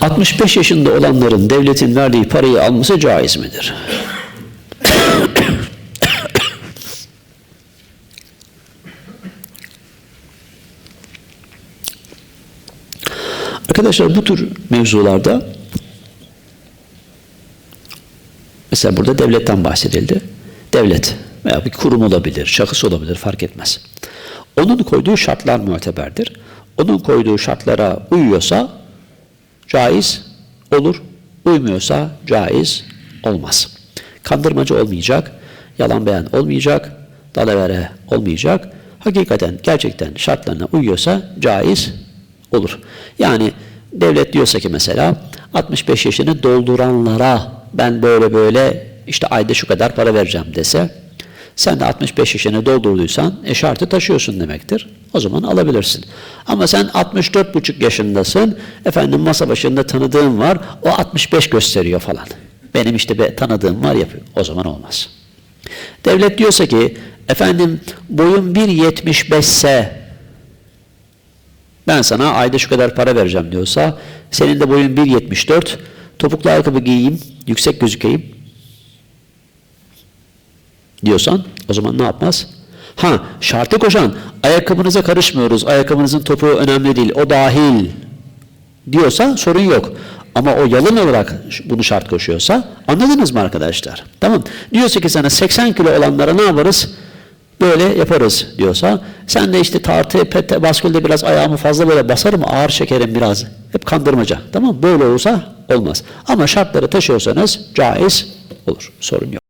...65 yaşında olanların devletin verdiği parayı alması caiz midir? Arkadaşlar bu tür mevzularda mesela burada devletten bahsedildi. Devlet veya bir kurum olabilir, şahıs olabilir fark etmez. Onun koyduğu şartlar muteberdir. Onun koyduğu şartlara uyuyorsa caiz olur, uymuyorsa caiz olmaz. Kandırmacı olmayacak, yalan beyan olmayacak, dalavere olmayacak. Hakikaten gerçekten şartlarına uyuyorsa caiz olur. Yani devlet diyorsa ki mesela 65 yaşını dolduranlara ben böyle böyle işte ayda şu kadar para vereceğim dese sen de 65 yaşını doldurduysan e şartı taşıyorsun demektir. O zaman alabilirsin. Ama sen 64,5 yaşındasın. Efendim masa başında tanıdığın var. O 65 gösteriyor falan. Benim işte bir tanıdığım var yapıyor. O zaman olmaz. Devlet diyorsa ki efendim boyun 1.75 ise ben sana ayda şu kadar para vereceğim diyorsa senin de boyun 1.74 topuklu ayakkabı giyeyim yüksek gözükeyim diyorsan o zaman ne yapmaz? Ha şartı koşan ayakkabınıza karışmıyoruz ayakkabınızın topuğu önemli değil o dahil diyorsa sorun yok. Ama o yalın olarak bunu şart koşuyorsa anladınız mı arkadaşlar? Tamam. Diyorsa ki sana 80 kilo olanlara ne yaparız? Böyle yaparız diyorsa sen de işte tartı, pete, baskülde biraz ayağımı fazla böyle basarım ağır çekerim biraz. Hep kandırmaca. Tamam Böyle olursa olmaz. Ama şartları taşıyorsanız caiz olur. Sorun yok.